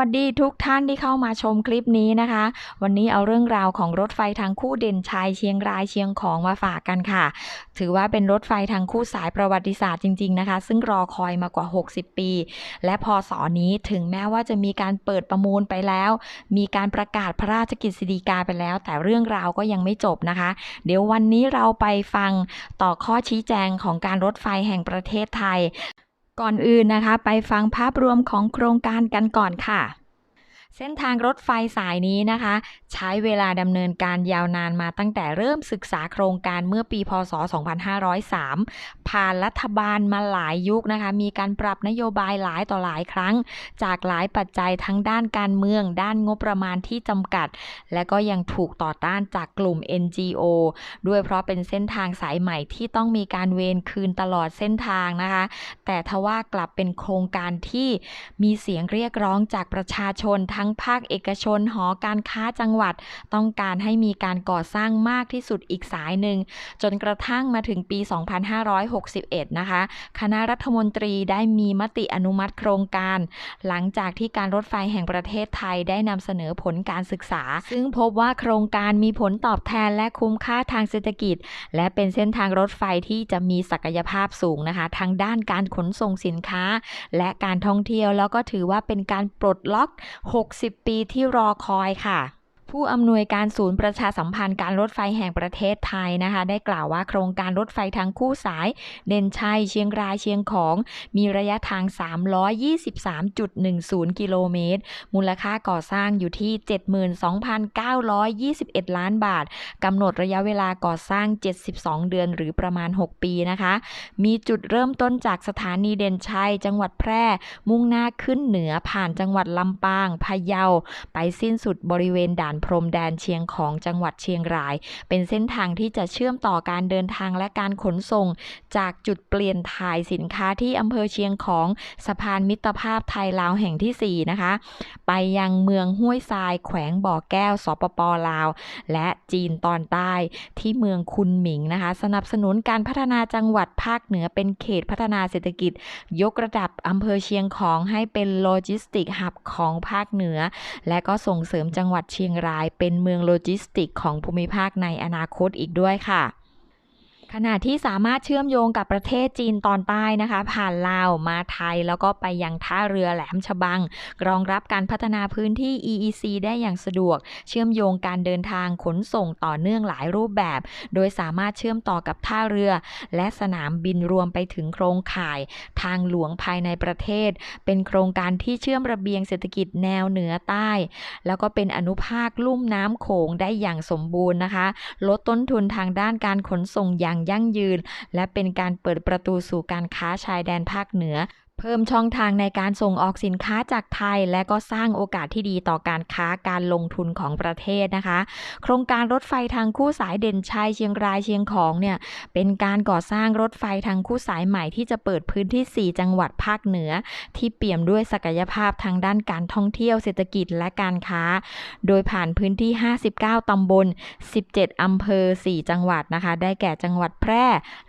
วัสดีทุกท่านที่เข้ามาชมคลิปนี้นะคะ วันนี้เอาเรื่องราวของรถไฟทางคู่เด่นชัยเชียงรายเชียงของมาฝากกันค่ะ ถือว่าเป็นรถไฟทางคู่สายประวัติศาสตร์จริง ๆนะคะ ซึ่งรอคอยมากว่า 60 ปี และพอสอนี้ถึงแม้ว่าจะมีการเปิดประมูลไปแล้ว มีการประกาศพระราชกฤษฎีกาไปแล้ว แต่เรื่องราวก็ยังไม่จบนะคะ เดี๋ยววันนี้เราไปฟังต่อข้อชี้แจงของการรถไฟแห่งประเทศไทย ก่อนอื่นนะคะ ไปฟังภาพรวมของโครงการกันก่อนค่ะ เส้นทางรถไฟสายนี้นะคะ ใช้เวลาดำเนินการยาวนานมาตั้งแต่เริ่มศึกษาโครงการเมื่อปี พศ 2503 ผ่านรัฐบาลมาหลายยุคนะคะ มีการปรับนโยบายหลายต่อหลายครั้ง จากหลายปัจจัยทั้งด้านการเมือง ด้านงบประมาณที่จำกัด และก็ยังถูกต่อต้านจากกลุ่ม NGO ด้วยเพราะเป็นเส้นทางสายใหม่ที่ต้องมีการเวรคืนตลอดเส้นทางนะคะ แต่ทว่ากลับเป็นโครงการที่มีเสียงเรียกร้องจากประชาชนทั้ั้งภาคเอกชนหอการค้าจังหวัด ต้องการให้มีการก่อสร้างมากที่สุดอีกสายหนึ่ง จนกระทั่งมาถึงปี 2561 นะคะ คณะรัฐมนตรีได้มีมติอนุมัติโครงการ หลังจากที่การรถไฟแห่งประเทศไทยได้นำเสนอผลการศึกษา ซึ่งพบว่าโครงการมีผลตอบแทนและคุ้มค่าทางเศรษฐกิจ และเป็นเส้นทางรถไฟที่จะมีศักยภาพสูงนะคะทั้งด้านการขนส่งสินค้า และการท่องเที่ยวแล้วก็ถือว่าเป็นการปลดล็อก 6 60 ปีที่รอคอยค่ะ ผู้อำนวยการศูนย์ประชาสัมพันธ์การรถไฟแห่งประเทศไทยนะคะ ได้กล่าวว่าโครงการรถไฟทางคู่สาย เด่นชัยเชียงรายเชียงของ มีระยะทาง 323.10 กิโลเมตร มูลค่าก่อสร้างอยู่ที่ 72,921 ล้านบาทกำหนดระยะเวลาก่อสร้าง 72 เดือนหรือประมาณ 6 ปีนะคะ มีจุดเริ่มต้นจากสถานีเด่นชัย จังหวัดแพร่ มุ่งหน้าขึ้นเหนือผ่านจังหวัดลำปางพะเยา ไปสิ้นสุดบริเวณด่านพรมแดนเชียงของจังหวัดเชียงราย เป็นเส้นทางที่จะเชื่อมต่อการเดินทางและการขนส่ง จากจุดเปลี่ยนถ่ายสินค้าที่อำเภอเชียงของสะพานมิตรภาพไทยลาวแห่งที่ 4 นะคะ ไปยังเมืองห้วยทรายแขวงบ่อแก้วสปปลาว และจีนตอนใต้ที่เมืองคุนหมิงนะคะ สนับสนุนการพัฒนาจังหวัดภาคเหนือเป็นเขตพัฒนาเศรษฐกิจ ยกระดับอำเภอเชียงของให้เป็นโลจิสติกหับของภาคเหนือ และก็ส่งเสริมจังหวัดเชียงรายายเป็นเมืองโลจิสติกของภูมิภาคในอนาคตอีกด้วยค่ะ ขณะที่สามารถเชื่อมโยงกับประเทศจีนตอนใต้นะคะ ผ่านลาวมาไทยแล้วก็ไปยังท่าเรือแหลมฉบัง รองรับการพัฒนาพื้นที่ EEC ได้อย่างสะดวก เชื่อมโยงการเดินทางขนส่งต่อเนื่องหลายรูปแบบ โดยสามารถเชื่อมต่อกับท่าเรือ และสนามบินรวมไปถึงโครงข่าย ทางหลวงภายในประเทศ เป็นโครงการที่เชื่อมระเบียงเศรษฐกิจแนวเหนือใต้ แล้วก็เป็นอนุภาคลุ่มน้ำโขงได้อย่างสมบูรณ์นะคะ ลดต้นทุนทางด้านการขนส่งอย่างยั่งยืน และเป็นการเปิดประตูสู่การค้าชายแดนภาคเหนือ เพิ่มช่องทางในการส่งออกสินค้าจากไทย และก็สร้างโอกาสที่ดีต่อการค้าการลงทุนของประเทศนะคะ โครงการรถไฟทางคู่สายเด่นชัยเชียงรายเชียงของเนี่ยเป็นการก่อสร้างรถไฟทางคู่สายใหม่ที่จะเปิดพื้นที่ 4 จังหวัดภาคเหนือ ที่เปี่ยมด้วยศักยภาพทางด้านการท่องเที่ยวเศรษฐกิจและการค้า โดยผ่านพื้นที่ 59 ตำบล 17 อำเภอ 4 จังหวัดนะคะ ได้แก่จังหวัดแพร่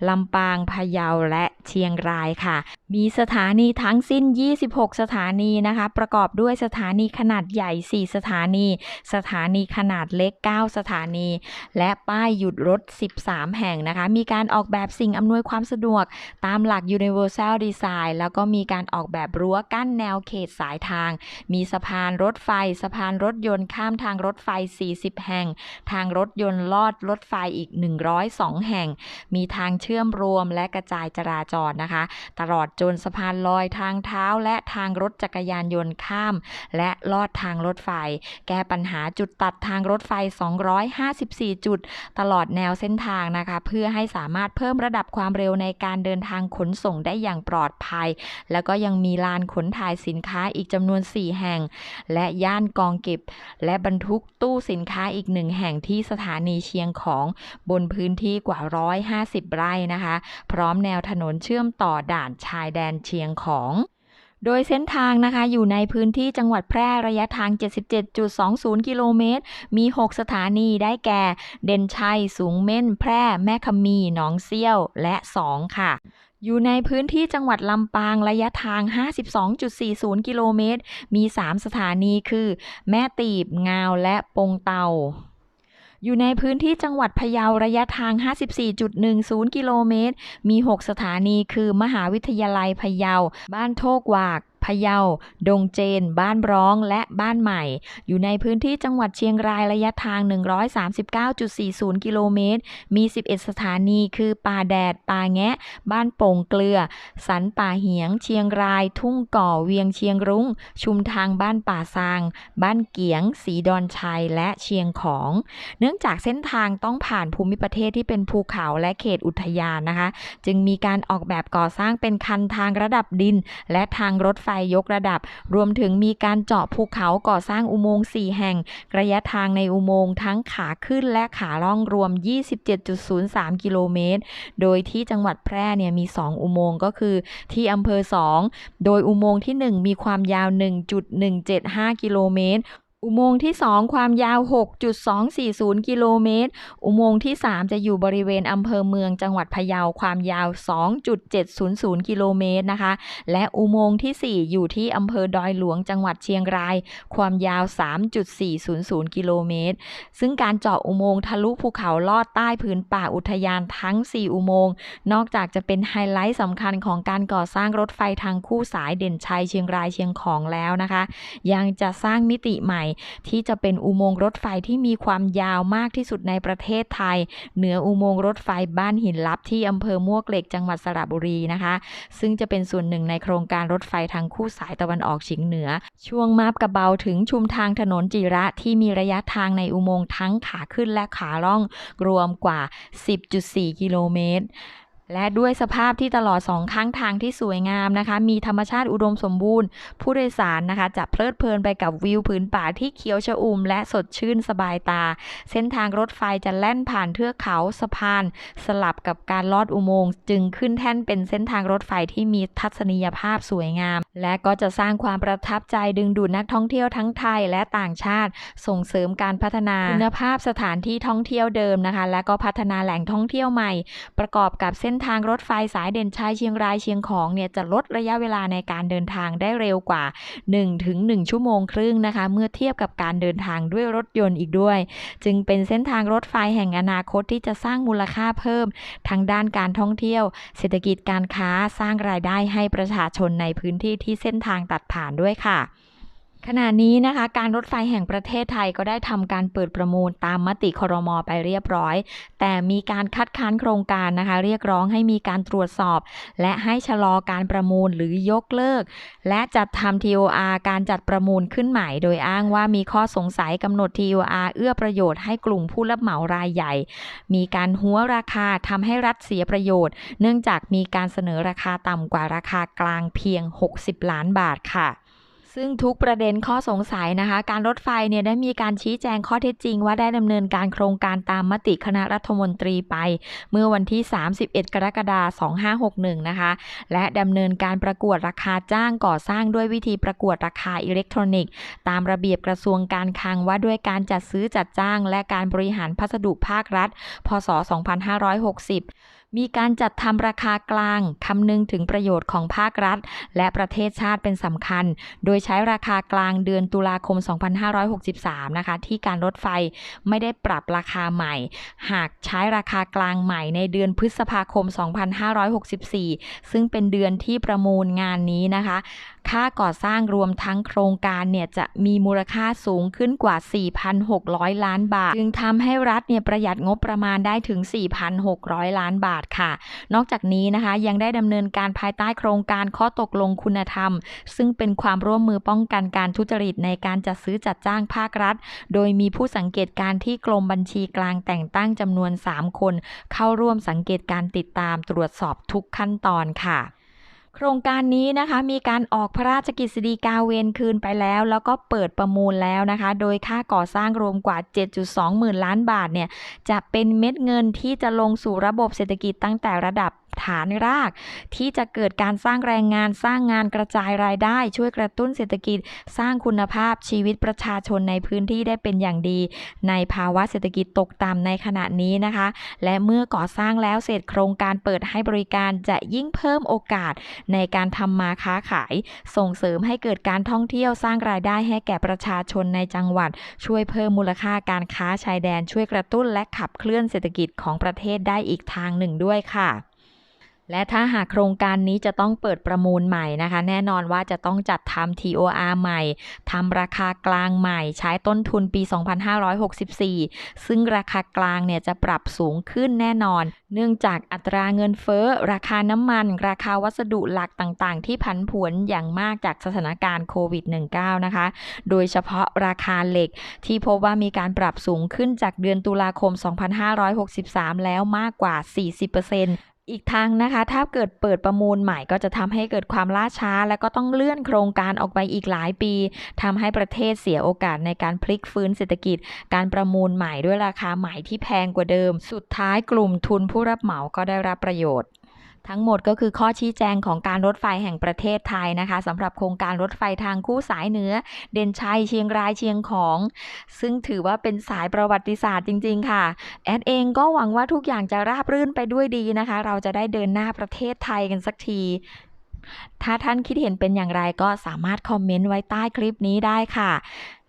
ลำปางพะเยาและเชียงรายค่ะ มีสถานีีทั้งสิ้น 26 สถานีนะคะ ประกอบด้วยสถานีขนาดใหญ่ 4 สถานี สถานีขนาดเล็ก 9 สถานี และป้ายหยุดรถ 13 แห่งนะคะ มีการออกแบบสิ่งอำนวยความสะดวก ตามหลัก Universal Design แล้วก็มีการออกแบบรั้วกั้นแนวเขตสายทาง มีสะพานรถไฟ สะพานรถยนต์ข้ามทางรถไฟ 40 แห่ง ทางรถยนต์ลอดรถไฟอีก 102 แห่ง มีทางเชื่อมรวมและกระจายจราจรนะคะ ตลอดจนสะพานลอยทางเท้าและทางรถจักรยานยนต์ข้าม และลอดทางรถไฟ แก้ปัญหาจุดตัดทางรถไฟ 254 จุด ตลอดแนวเส้นทางนะคะ เพื่อให้สามารถเพิ่มระดับความเร็วในการเดินทางขนส่งได้อย่างปลอดภัย แล้วก็ยังมีลานขนถ่ายสินค้าอีกจำนวน 4 แห่ง และย่านกองเก็บ และบรรทุกตู้สินค้าอีกหนึ่งแห่งที่สถานีเชียงของบนพื้นที่กว่า 150 ไร่นะคะ พร้อมแนวถนนเชื่อมต่อด่านชายแดนเชียงของ โดยเส้นทางนะคะอยู่ในพื้นที่จังหวัดแพร่ระยะทาง 77.20 กิโลเมตร มี 6 สถานีได้แก่ เด่นชัย สูงเม่น แพร่ แม่คำมีหนองเซี่ยว และ 2 ค่ะอยู่ในพื้นที่จังหวัดลำปางระยะทาง 52.40 กิโลเมตร มี 3 สถานีคือ แม่ตีบ งาว และปงเตา อยู่ในพื้นที่จังหวัดพะเยาระยะทาง 54.10 กิโลเมตร มี 6 สถานีคือ มหาวิทยาลัยพะเยา บ้านโทกวาก พะเยา ดงเจน บ้านร้อง และบ้านใหม่ อยู่ในพื้นที่จังหวัดเชียงรายระยะทาง 139.40 กิโลเมตร มี 11 สถานี คือป่าแดด ป่าแงะ บ้านโป่งเกลือ สันป่าเหียง เชียงราย ทุ่งก่อ เวียงเชียงรุง้ง ชุมทางบ้านป่าซาง บ้านเกียง สีดอนชัย และเชียงของ เนื่องจากเส้นทางต้องผ่านภูมิประเทศที่เป็นภูเขาและเขตอุทยานนะคะ จึงมีการออกแบบก่อสร้างเป็นคันทางระดับดิน และทางรถไฟยกระดับ รวมถึงมีการเจาะภูเขาก่อสร้างอุโมงค์ 4 แห่ง ระยะทางในอุโมงค์ทั้งขาขึ้นและขาล่องรวม 27.03 กิโลเมตร โดยที่จังหวัดแพร่เนี่ยมี 2 อุโมงค์ก็คือที่อำเภอ 2 โดยอุโมงค์ที่ 1 มีความยาว 1.175 กิโลเมตร อุโมงค์ที่ 2 ความยาว 6.240 กิโลเมตร อุโมงค์ที่ 3 จะอยู่บริเวณอำเภอเมืองจังหวัดพะเยา ความยาว 2.700 กิโลเมตรนะคะ และอุโมงค์ที่ 4 อยู่ที่อำเภอดอยหลวงจังหวัดเชียงราย ความยาว 3.400 กิโลเมตร ซึ่งการเจาะอุโมงค์ทะลุภูเขาลอดใต้พื้นป่าอุทยานทั้ง 4 อุโมงค์ นอกจากจะเป็นไฮไลท์สำคัญของการก่อสร้างรถไฟทางคู่สายเด่นชัยเชียงรายเชียงของแล้วนะคะ ยังจะสร้างมิติใหม่ที่จะเป็นอุโมงค์รถไฟที่มีความยาวมากที่สุดในประเทศไทย เหนืออุโมงค์รถไฟบ้านหินลับที่อำเภอมวกเหล็กจังหวัดสระบุรีนะคะ ซึ่งจะเป็นส่วนหนึ่งในโครงการรถไฟทางคู่สายตะวันออกเฉียงเหนือ ช่วงมาบกระเบาถึงชุมทางถนนจิระที่มีระยะทางในอุโมงค์ทั้งขาขึ้นและขาล่องรวมกว่า 10.4 กิโลเมตร และด้วยสภาพที่ตลอดสองข้างทางที่สวยงามนะคะ มีธรรมชาติอุดมสมบูรณ์ ผู้โดยสารนะคะ จะเพลิดเพลินไปกับวิวผืนป่าที่เขียวชอุ่ม และสดชื่นสบายตา เส้นทางรถไฟจะแล่นผ่านเทือกเขาสะพาน สลับกับการลอดอุโมงค์ จึงขึ้นแท่นเป็นเส้นทางรถไฟที่มีทัศนียภาพสวยงามและก็จะสร้างความประทับใจดึงดูดนักท่องเที่ยวทั้งไทยและต่างชาติ ส่งเสริมการพัฒนาคุณภาพสถานที่ท่องเที่ยวเดิมนะคะ และก็พัฒนาแหล่งท่องเที่ยวใหม่ ประกอบกับเส้นทางรถไฟสายเด่นชัยเชียงรายเชียงของเนี่ยจะลดระยะเวลาในการเดินทางได้เร็วกว่า1ถึง1ชั่วโมงครึ่งนะคะ เมื่อเทียบกับการเดินทางด้วยรถยนต์อีกด้วย จึงเป็นเส้นทางรถไฟแห่งอนาคตที่จะสร้างมูลค่าเพิ่มทางด้านการท่องเที่ยว เศรษฐกิจการค้าสร้างรายได้ให้ประชาชนในพื้นที่ที่เส้นทางตัดผ่านด้วยค่ะ ขณะนี้นะคะการรถไฟแห่งประเทศไทยก็ได้ทำการเปิดประมูลตามมติครมไปเรียบร้อย แต่มีการคัดค้านโครงการนะคะ เรียกร้องให้มีการตรวจสอบ และให้ชะลอการประมูลหรือยกเลิก และจัดทำ TOR การจัดประมูลขึ้นใหม่ โดยอ้างว่ามีข้อสงสัยกำหนด TOR เอื้อประโยชน์ให้กลุ่มผู้รับเหมารายใหญ่ มีการหัวราคาทำให้รัฐเสียประโยชน์ เนื่องจากมีการเสนอราคาต่ำกว่าราคากลางเพียง 60 ล้านบาทค่ะ ซึ่งทุกประเด็นข้อสงสัยนะคะ การรถไฟเนี่ยได้มีการชี้แจงข้อเท็จจริง ว่าได้ดำเนินการโครงการตามมติคณะรัฐมนตรีไป เมื่อวันที่ 31 กรกฎาคม 2561 นะคะ และดำเนินการประกวดราคาจ้างก่อสร้างด้วยวิธีประกวดราคาอิเล็กทรอนิกส์ ตามระเบียบกระทรวงการคลังว่าด้วยการจัดซื้อจัดจ้าง และการบริหารพัสดุภาครัฐ พศ 2560 มีการจัดทำราคากลางคำนึงถึงประโยชน์ของภาครัฐ และประเทศชาติเป็นสำคัญ โดยใช้ราคากลางเดือนตุลาคม 2563 นะคะ ที่การรถไฟไม่ได้ปรับราคาใหม่ หากใช้ราคากลางใหม่ในเดือนพฤษภาคม 2564 ซึ่งเป็นเดือนที่ประมูลงานนี้นะคะ ค่าก่อสร้างรวมทั้งโครงการเนี่ยจะมีมูลค่าสูงขึ้นกว่า 4,600 ล้านบาท จึงทำให้รัฐเนี่ยประหยัดงบประมาณได้ถึง 4,600 ล้านบาทค่ะ นอกจากนี้นะคะยังได้ดำเนินการภายใต้โครงการข้อตกลงคุณธรรม ซึ่งเป็นความร่วมมือป้องกันการทุจริตในการจัดซื้อจัดจ้างภาครัฐ โดยมีผู้สังเกตการณ์ที่กรมบัญชีกลางแต่งตั้งจำนวน 3 คน เข้าร่วมสังเกตการติดตามตรวจสอบทุกขั้นตอนค่ะ ครงการนี้นะคะมีการออกพระราชกิจสีกาเวนคืนไปแล้ว แล้วก็เปิดประมูลแล้วนะคะ โดยค่าก่อสร้างรวมกว่า 7.2 หมื่นล้านบาทเนี่ยจะเป็นเม็ดเงินที่จะลงสู่ระบบเศรษฐกิจตั้งแต่ระดับ ฐานราก ที่จะเกิดการสร้างแรงงานสร้างงานกระจายรายได้ ช่วยกระตุ้นเศรษฐกิจ สร้างคุณภาพชีวิตประชาชนในพื้นที่ได้เป็นอย่างดี ในภาวะเศรษฐกิจตกต่ำในขณะนี้นะคะ และเมื่อก่อสร้างแล้วเสร็จโครงการเปิดให้บริการจะยิ่งเพิ่มโอกาสในการทำมาค้าขาย ส่งเสริมให้เกิดการท่องเที่ยวสร้างรายได้ให้แก่ประชาชนในจังหวัด ช่วยเพิ่มมูลค่าการค้าชายแดน ช่วยกระตุ้นและขับเคลื่อนเศรษฐกิจของประเทศได้อีกทางหนึ่งด้วยค่ะ และถ้าหากโครงการนี้จะต้องเปิดประมูลใหม่นะคะ แน่นอนว่าจะต้องจัดทำ TOR ใหม่ทำราคากลางใหม่ ใช้ต้นทุนปี 2564 ซึ่งราคากลางเนี่ยจะปรับสูงขึ้นแน่นอน เนื่องจากอัตราเงินเฟ้อ ราคาน้ำมัน ราคาวัสดุหลักต่างๆ ที่ผันผวนอย่างมากจากสถานการณ์โควิด -19 นะคะ โดยเฉพาะราคาเหล็กที่พบว่ามีการปรับสูงขึ้นจากเดือนตุลาคม 2563 แล้วมากกว่า 40% อีกทางนะคะ ถ้าเกิดเปิดประมูลใหม่ก็จะทำให้เกิดความล่าช้า และก็ต้องเลื่อนโครงการออกไปอีกหลายปีทำให้ประเทศเสียโอกาสในการพลิกฟื้นเศรษฐกิจ การประมูลใหม่ด้วยราคาใหม่ที่แพงกว่าเดิม สุดท้ายกลุ่มทุนผู้รับเหมาก็ได้รับประโยชน์ ทั้งหมดก็คือข้อชี้แจงของการรถไฟแห่งประเทศไทยนะคะสำหรับโครงการรถไฟทางคู่สายเหนือ เด่นชัยเชียงรายเชียงของ ซึ่งถือว่าเป็นสายประวัติศาสตร์จริง ๆ ค่ะ แอดเองก็หวังว่าทุกอย่างจะราบรื่นไปด้วยดีนะคะ เราจะได้เดินหน้าประเทศไทยกันสักที ถ้าท่านคิดเห็นเป็นอย่างไรก็สามารถคอมเมนต์ไว้ใต้คลิปนี้ได้ค่ะ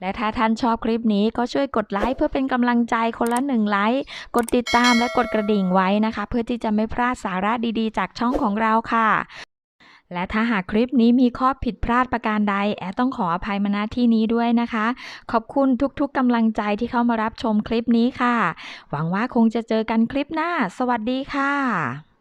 และถ้าท่านชอบคลิปนี้ก็ช่วยกดไลค์เพื่อเป็นกำลังใจคนละหนึ่งไลค์ กดติดตามและกดกระดิ่งไว้นะคะ เพื่อที่จะไม่พลาดสาระดีๆ จากช่องของเราค่ะและถ้าหากคลิปนี้มีข้อผิดพลาดประการใด แอดต้องขออภัยมาณที่นี้ด้วยนะคะ ขอบคุณทุกๆกำลังใจที่เข้ามารับชมคลิปนี้ค่ะ หวังว่าคงจะเจอกันคลิปหน้า สวัสดีค่ะ